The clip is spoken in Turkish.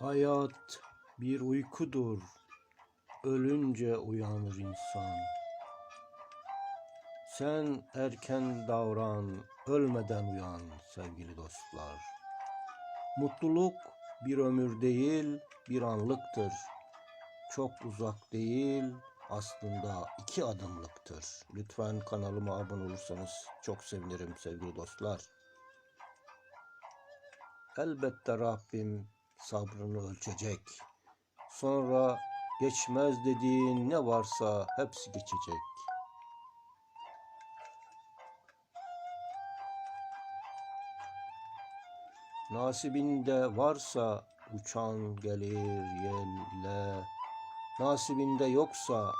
Hayat bir uykudur. Ölünce uyanır insan. Sen erken davran, ölmeden uyan sevgili dostlar. Mutluluk bir ömür değil, bir anlıktır. Çok uzak değil, aslında iki adımlıktır. Lütfen kanalıma abone olursanız çok sevinirim sevgili dostlar. Elbette Rabbim sabrını ölçecek. Sonra geçmez dediğin ne varsa hepsi geçecek. Nasibinde varsa uçan gelir yelle. Nasibinde yoksa